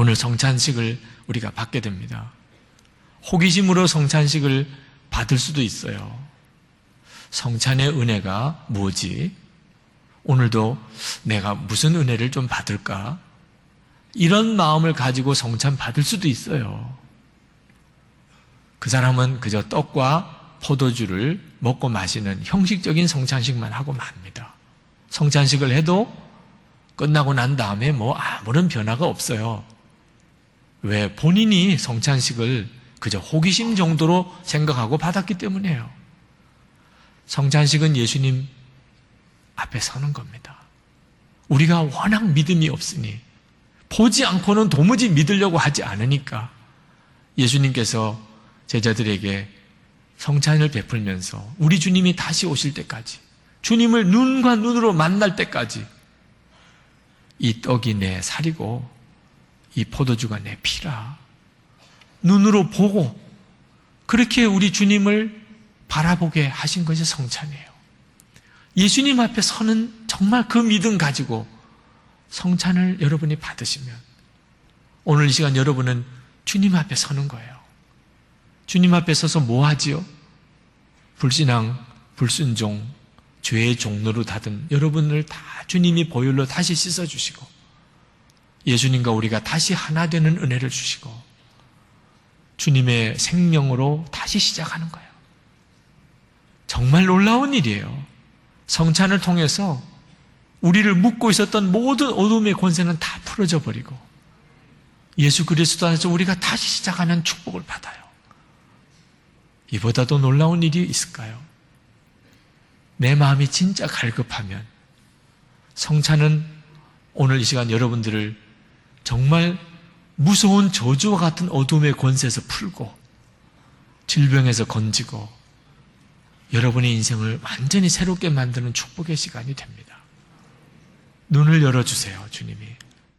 오늘 성찬식을 우리가 받게 됩니다. 호기심으로 성찬식을 받을 수도 있어요. 성찬의 은혜가 뭐지? 오늘도 내가 무슨 은혜를 좀 받을까? 이런 마음을 가지고 성찬 받을 수도 있어요. 그 사람은 그저 떡과 포도주를 먹고 마시는 형식적인 성찬식만 하고 맙니다. 성찬식을 해도 끝나고 난 다음에 뭐 아무런 변화가 없어요. 왜? 본인이 성찬식을 그저 호기심 정도로 생각하고 받았기 때문이에요. 성찬식은 예수님 앞에 서는 겁니다. 우리가 워낙 믿음이 없으니 보지 않고는 도무지 믿으려고 하지 않으니까 예수님께서 제자들에게 성찬을 베풀면서 우리 주님이 다시 오실 때까지 주님을 눈과 눈으로 만날 때까지 이 떡이 내 살이고 이 포도주가 내 피라 눈으로 보고 그렇게 우리 주님을 바라보게 하신 것이 성찬이에요. 예수님 앞에 서는 정말 그 믿음 가지고 성찬을 여러분이 받으시면 오늘 이 시간 여러분은 주님 앞에 서는 거예요. 주님 앞에 서서 뭐 하지요? 불신앙, 불순종, 죄의 종로로 닫은 여러분을 다 주님이 보혈로 다시 씻어주시고 예수님과 우리가 다시 하나 되는 은혜를 주시고 주님의 생명으로 다시 시작하는 거예요. 정말 놀라운 일이에요. 성찬을 통해서 우리를 묶고 있었던 모든 어둠의 권세는 다 풀어져 버리고 예수 그리스도 안에서 우리가 다시 시작하는 축복을 받아요. 이보다도 놀라운 일이 있을까요? 내 마음이 진짜 갈급하면 성찬은 오늘 이 시간 여러분들을 정말 무서운 저주와 같은 어둠의 권세에서 풀고 질병에서 건지고 여러분의 인생을 완전히 새롭게 만드는 축복의 시간이 됩니다. 눈을 열어주세요, 주님이.